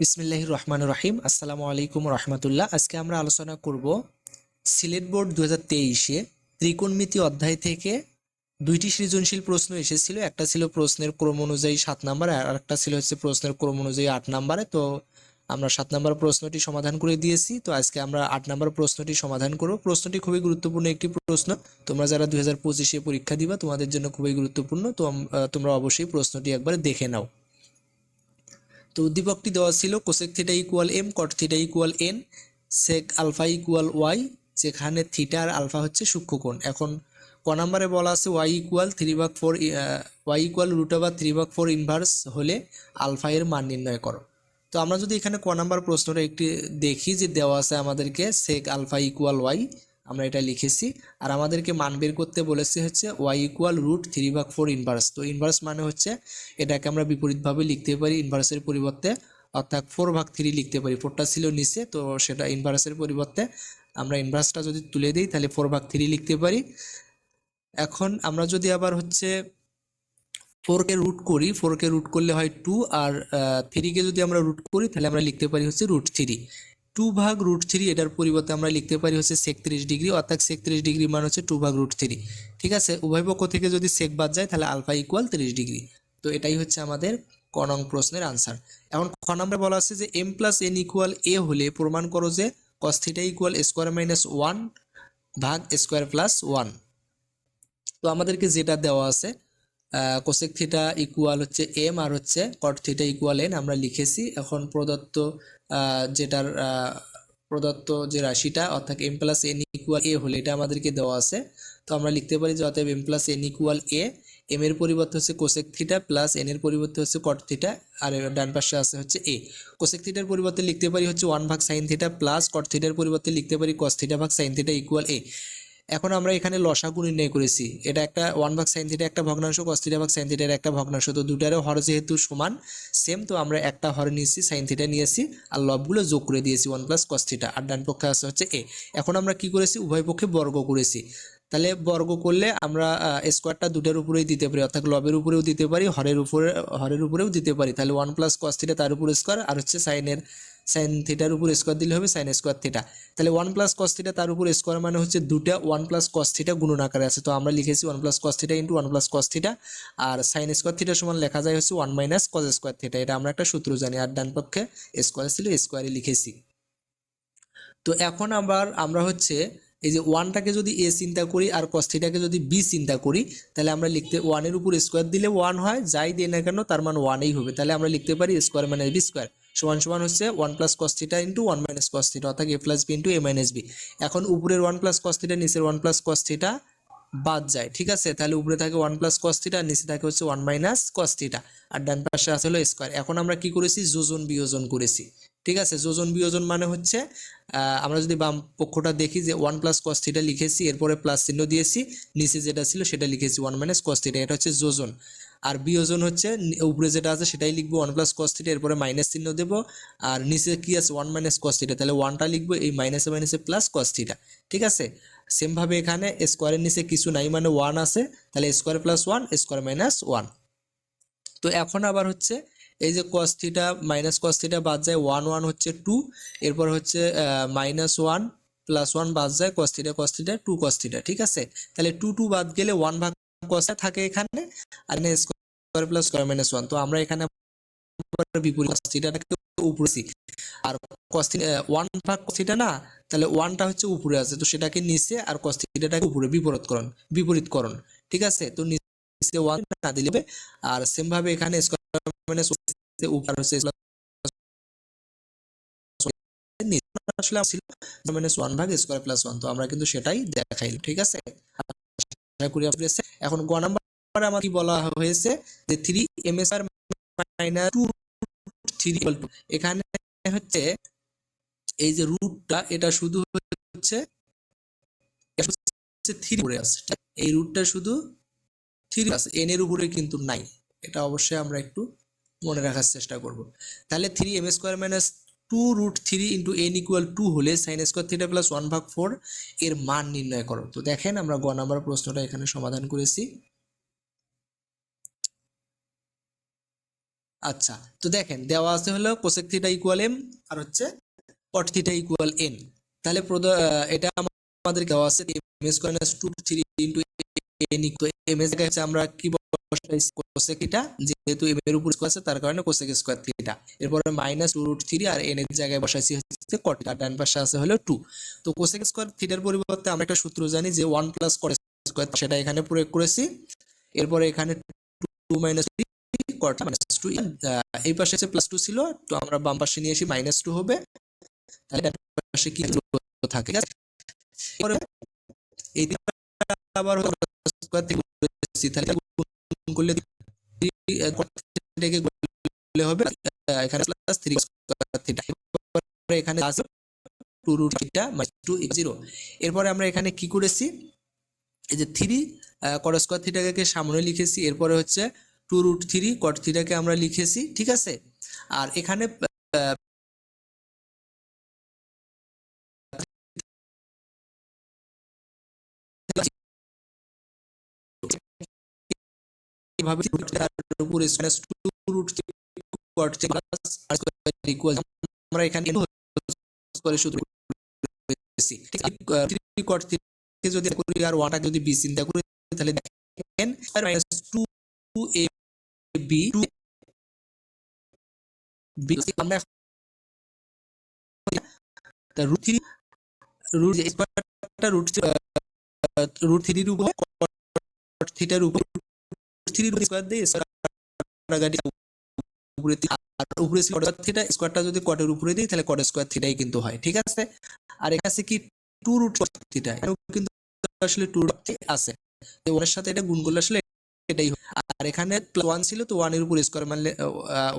বিসমিল্লাহ রহমান রহিম। আসসালামু আলাইকুম রহমতুল্লাহ। আজকে আমরা আলোচনা করব সিলেট বোর্ড দু হাজার তেইশে ত্রিকোণমিতি অধ্যায় থেকে দুইটি সৃজনশীল প্রশ্ন এসেছিল। একটা ছিল প্রশ্নের ক্রম অনুযায়ী সাত নাম্বার আর একটা ছিল হচ্ছে প্রশ্নের ক্রম অনুযায়ী আট নাম্বারে। তো আমরা সাত নাম্বার প্রশ্নটি সমাধান করে দিয়েছি। তো আজকে আমরা আট নাম্বার প্রশ্নটি সমাধান করব। প্রশ্নটি খুবই গুরুত্বপূর্ণ একটি প্রশ্ন। তোমরা যারা দুই হাজার পঁচিশে পরীক্ষা দিবা, তোমাদের জন্য খুবই গুরুত্বপূর্ণ। তো তোমরা অবশ্যই প্রশ্নটি একবার দেখে নাও। তো উদ্দীপকটি দেওয়া ছিল cosec theta equal M cot theta equal N sec alpha equal Y যেখানে থিটা আর আলফা হচ্ছে সূক্ষ্মকোণ। এখন ক নম্বরে বলা আছে ওয়াই ইকুয়াল থ্রি ভাগ four Y equal root over three ভাগ ফোর ইনভার্স হলে আলফা এর মান নির্ণয় করো। তো আমরা যদি এখানে ক নাম্বার প্রশ্নটা একটি দেখি যে দেওয়া আছে আমাদেরকে সেক আলফা ইকুয়াল ওয়াই আমরা এটা লিখেছি। আর আমাদেরকে মান বের করতে বলেছে হচ্ছে ওয়াই ইকুয়াল রুট থ্রি ভাগ ফোর ইনভার্স তো ইনভার্স মানে হচ্ছে এটাকে আমরা বিপরীতভাবে লিখতে পারি ইনভার্সের পরিবর্তে। অর্থাৎ ফোর ভাগ থ্রি লিখতে পারি। ফোরটা ছিল নিচে, তো সেটা ইনভার্সের পরিবর্তে। আমরা ইনভার্সটা যদি তুলে দিই, তাহলে ফোর ভাগ থ্রি লিখতে পারি। এখন আমরা যদি আবার হচ্ছে ফোরকে রুট করি ফোরকে রুট করলে হয় টু আর থ্রিকে যদি আমরা রুট করি, তাহলে আমরা লিখতে পারি হচ্ছে রুট থ্রি টু ভাগ রুট থ্রি এটার পরিবর্তে আমরা লিখতে পারি হচ্ছে সেকত্রিশ ডিগ্রি অর্থাৎ সেকত্রিশ ডিগ্রি মান হচ্ছে টু ভাগ রুট থ্রি ঠিক আছে? উভয় পক্ষ থেকে যদি সেক বাদ যায়, তাহলে আলফা ইকুয়াল তিরিশ ডিগ্রি তো এটাই হচ্ছে আমাদের ক নং প্রশ্নের আনসার এখন খ নম্বরে বলা আছে যে M plus N equal A হলে প্রমাণ করো যে cos theta equal square minus one ভাগ স্কোয়ার প্লাস ওয়ান তো আমাদেরকে যেটা দেওয়া আছে কোসেক থিটা ইকুয়াল হচ্ছে এম আর হচ্ছে কট থিটা ইকুয়াল এন আমরা লিখেছি। এখন প্রদত্ত যেটার প্রদত্ত যে রাশিটা, অর্থাৎ M plus N equal A হলে এটা আমাদেরকে দেওয়া আছে। তো আমরা লিখতে পারি যে অতএব M plus N equal A M এর পরিবর্তে হচ্ছে কোসেক থিটা প্লাস এন এর পরিবর্তে হচ্ছে কট থিটা আর ডান পাশে আছে হচ্ছে এ কোসেক থিটার পরিবর্তে লিখতে পারি হচ্ছে ওয়ান ভাগ সাইন থিটা প্লাস কট থিটার পরিবর্তে লিখতে পারি কস থিটা ভাগ সাইন থিটা ইকুয়াল এ এখন আমরা এখানে লসাগু নির্ণয় করেছি। এটা একটা ওয়ান ভাগ সাইন থিটা একটা ভগ্নাংশ কস থিটা ভাগ সাইন থিটার একটা ভগ্নাংশ। তো দুটারও হর যেহেতু সমান সেম তো আমরা একটা হর নিয়েছি সাইন থিটা নিয়েছি, আর লবগুলো যোগ করে দিয়েছি ওয়ান প্লাস কস থিটা আর ডান পক্ষে আছে হচ্ছে এ এখন আমরা কি করেছি? উভয় পক্ষে বর্গ করেছি। তাহলে বর্গ করলে আমরা স্কোয়ারটা দুটার উপরেই দিতে পারি, অর্থাৎ লবের উপরেও দিতে পারি, হরের উপরে, হরের উপরেও দিতে পারি। তাহলে ওয়ান প্লাস কস থিটা তার উপর স্কোয়ার আর হচ্ছে সাইনের সাইন থিটার উপর স্কোয়ার দিলে হবে সাইন স্কোয়ার থিটা তাহলে ওয়ান প্লাস কস থিটা তার উপর স্কোয়ার মানে হচ্ছে দুটা ওয়ান প্লাস কস থিটা গুণন আকারে আছে। তো আমরা লিখেছি one plus cos theta into one plus cos theta আর সাইন স্কোয়ার থিটা সমান লেখা যায় হচ্ছে one minus cos square theta এটা আমরা একটা সূত্র জানি, আর ডান পক্ষে স্কোয়ার ছিল স্কোয়ারে লিখেছি। তো এখন আবার আমরা হচ্ছে এই যে ওয়ানটাকে যদি এ চিন্তা করি আর কস থিটাকে যদি বি চিন্তা করি, তাহলে আমরা লিখতে ওয়ানের উপর স্কোয়ার দিলে ওয়ান হয়, যাই দিই না কেন তার মান ওয়ানেই হবে। তাহলে আমরা লিখতে পারি স্কোয়ার মাইনাস বি স্কোয়ার সমান সমান হচ্ছে one plus cos theta into one minus cos অর্থাৎ A plus B into A minus B এখন উপরের ওয়ান প্লাস কস নিচের ওয়ান প্লাস কস বাদ যায়, ঠিক আছে? তাহলে উপরে থাকে ওয়ান প্লাস কস থিটা আর নিচে থাকে হচ্ছে ওয়ান মাইনাস কস থিটা আর ডান পাশে আছে হলো স্কোয়ার এখন আমরা কি করেছি? যোজন বিয়োজন করেছি, ঠিক আছে? যোজন বিয়োজন মানে হচ্ছে আমরা যদি বাম পক্ষটা দেখি যে ওয়ান প্লাস কস থিটা লিখেছি, এরপরে প্লাস চিহ্ন দিয়েছি, নিচে যেটা ছিল সেটা লিখেছি ওয়ান মাইনাস কস থিটা এটা হচ্ছে যোজন। আর বিয়োজন হচ্ছে, উপরে যেটা আছে সেটাই লিখব ওয়ান প্লাস কস থিটা এরপরে মাইনাস চিহ্ন দেবো, আর নিচে কি আছে ওয়ান মাইনাস কস থিটা তাহলে ওয়ানটা লিখব, এই মাইনাসে মাইনাসে প্লাস কস থিটা ঠিক আছে? সেমভাবে এখানে স্কোয়ারের নিচে কিছু নাই মানে ওয়ান আছে, তাহলে square plus one square minus one তো এখন আবার হচ্ছে, এই যে cos theta minus cos theta বাদ যায় ওয়ান ওয়ান হচ্ছে টু এরপর হচ্ছে মাইনাস ওয়ান প্লাস ওয়ান বাদ যায় cos theta cos theta two cos theta ঠিক আছে? তাহলে টু টু বাদ গেলে ওয়ান ভাগ কস থাকে এখানে, আর এখানে square plus square minus one তো আমরা এখানে বিপরীত থিটাটাকে উপরে রাখছি। আর কস ওয়ান ভাগ কস থিটা না, তাহলে ওয়ানটা হচ্ছে উপরে আছে। তো সেটাকে নিচে আর কস থিটাটাকে উপরে বিপরীতকরণ বিপরীতকরণ ঠিক আছে? তো নিচে ওয়ান না দিলে হবে। আর সেম ভাবে এখানে স্কোয়ার মাইনাস উপর হচ্ছে আসলে ছিল মাইনাস ওয়ান ভাগ স্কোয়ার প্লাস ওয়ান তো আমরা কিন্তু সেটাই দেখাইলাম। ঠিক আছে? এখন গ নাম্বার আমার কি বলা হয়েছে যে থ্রি এম এস আর মাইনাস টু থ্রি এখানে হচ্ছে এই যে রুটটা এটা শুধু হচ্ছে থ্রি উপরে আছে। এই রুটটা শুধু থ্রি আছে এন এর উপরে কিন্তু নাই। এটা অবশ্যই আমরা একটু মনে রাখার চেষ্টা করব। তাহলে three M square minus two root three into N equal two হলে sine square theta plus one ভাগ ফোর এর মান নির্ণয় করো। তো দেখেন আমরা গ নাম্বার প্রশ্নটা এখানে সমাধান করেছি। আচ্ছা তো দেখেন, দেওয়া আছে হলো কোসেক থিটা ইকুয়াল এম আর হচ্ছে কট থিটা ইকুয়াল এন তাহলে এটা আমাদের দেওয়া আছে M square minus two three into N equal M জায়গায় আমরা কি কোসেক থিটা যেহেতু এম এর উপর স্কোয়ার আছে, তার কারণে কোসেক স্কোয়ার থিটা এরপরে মাইনাস টু রুট থ্রি আর এন এর জায়গায় বসাইছি হচ্ছে কট ডান পাশে আছে হলো টু তো কোসেক স্কোয়ার থিটার পরিবর্তে আমরা একটা সূত্র জানি যে ওয়ান প্লাস কট স্কোয়ার সেটা এখানে প্রয়োগ করেছি। এরপরে এখানে two minus three cot minus two এই পাশে হচ্ছে প্লাস টু ছিল, তো আমরা বাম পাশে নিয়ে এসে মাইনাস টু হবে। তাহলে ডান পাশে কি থাকে? এই আবার স্কোয়ার থেকে করলে হবে। এখানে প্লাস থ্রি থিটা এখানে two root theta two zero এরপরে আমরা এখানে কি করেছি? এই যে থ্রি কট স্কোয়ার থিটাকে সামনে লিখেছি। এরপরে হচ্ছে টু রুট থ্রি কট থিটাকে আমরা লিখেছি। ঠিক আছে? আর এখানে তার উপরে মাইনাস টু রুট ইকুয়াল আমরা এখানে করে সূত্র থেকে যদি করি আর ওয়ানটাকে যদি বি চিন্তা করি তাহলে দেখেন minus two A B two B আমরা রুট থ্রি রুট স্কোয়ারটা রুট রুট থ্রি উপরে স্কোয়ারটা যদি কটের উপরে দিই, তাহলে কট স্কোয়ার থিটাই কিন্তু হয়, ঠিক আছে? আর এখানে কি? টু রুট থিটা কিন্তু আসলে টু আছে। তো সাথে এটা গুণ করলে আসলে এটাই আর এখানে ওয়ান ছিল, তো ওয়ানের উপর স্কোয়ার মানলে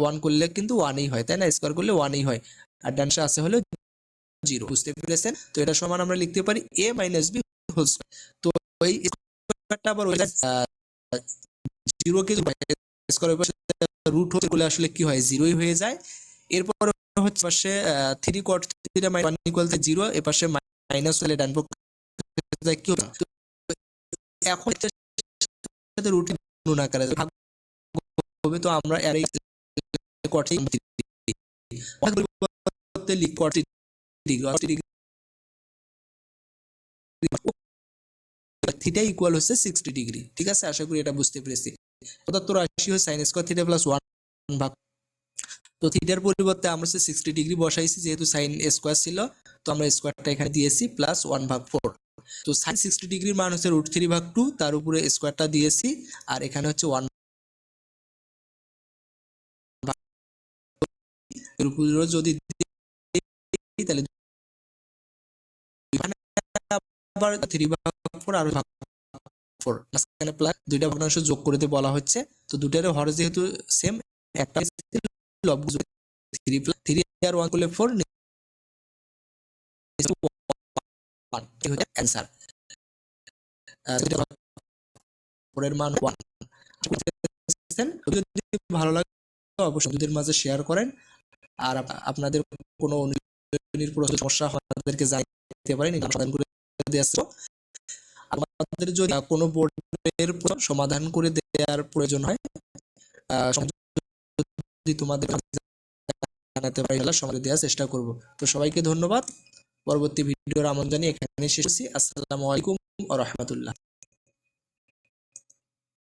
ওয়ান করলে কিন্তু ওয়ানই হয়, তাই না? স্কোয়ার করলে ওয়ানই হয়। আর ডানসে আছে হলো জিরো বুঝতে পেরেছেন? তো এটা সমান আমরা লিখতে পারি এ মাইনাস বি হোল তো ওই স্কোয়ারটা আবার ওই জিরো কে স্কোয়ার রুট হতে গেলে আসলে কি হয়? জিরোই হয়ে যায়। এরপর হচ্ছে পাশে থ্রি কট থ্রিটা ওয়ান ইকুয়াল টু জিরো এ পাশে মাইনাস হলে ডান পক্ষে কি হবে? এখন সাথে রুট গুণ আকারে ভাগ হবে তো আমরা এর কট লিখ কট ডিগ্রি থিটা ইকুয়াল হচ্ছে সিক্সটি ডিগ্রি ঠিক আছে? আশা করি এটা বুঝতে পেরেছি। পঁচাত্তর আশি হয় sine square theta plus one ভাগ। তো থিটার পরিবর্তে আমরা হচ্ছে সিক্সটি ডিগ্রি বসাইছি, যেহেতু সাইন স্কোয়ার ছিল, তো আমরা স্কোয়ারটা এখানে দিয়েছি প্লাস ওয়ান ভাগ ফোর তো সাইন সিক্সটি ডিগ্রির মান হচ্ছে রুট থ্রি ভাগ টু তার উপরে স্কোয়ারটা দিয়েছি, আর এখানে হচ্ছে ওয়ান যদি তাহলে থ্রি ভাগ ফোর আর ফোর মাঝখানে প্লাস দুইটা ভগ্নাংশ যোগ বলা হচ্ছে। তো হর যেহেতু সেম একটা লব থ্রি প্লাস থ্রি আর ওয়ান করলে ফোর অ্যান্সার ফোরের মান ওয়ান ভালো লাগে, অবশ্যই বন্ধুদের মাঝে শেয়ার করেন। আর আপনাদের কোনো সমস্যা হয় আমাদেরকে জানাতে পারেন। সমাধান করে দিয়ে আসব আমাদের যদি কোনো বোর্ডের সমাধান করে দেওয়ার প্রয়োজন হয় যদি তোমাদের জানাতে পারি, তাহলে সমাধান দেওয়ার চেষ্টা করব। তো সবাইকে ধন্যবাদ। পরবর্তী ভিডিওর আমন্ত্রণ জানিয়ে এখানে শেষ করছি। আসসালামু আলাইকুম ওয়া রাহমাতুল্লাহ।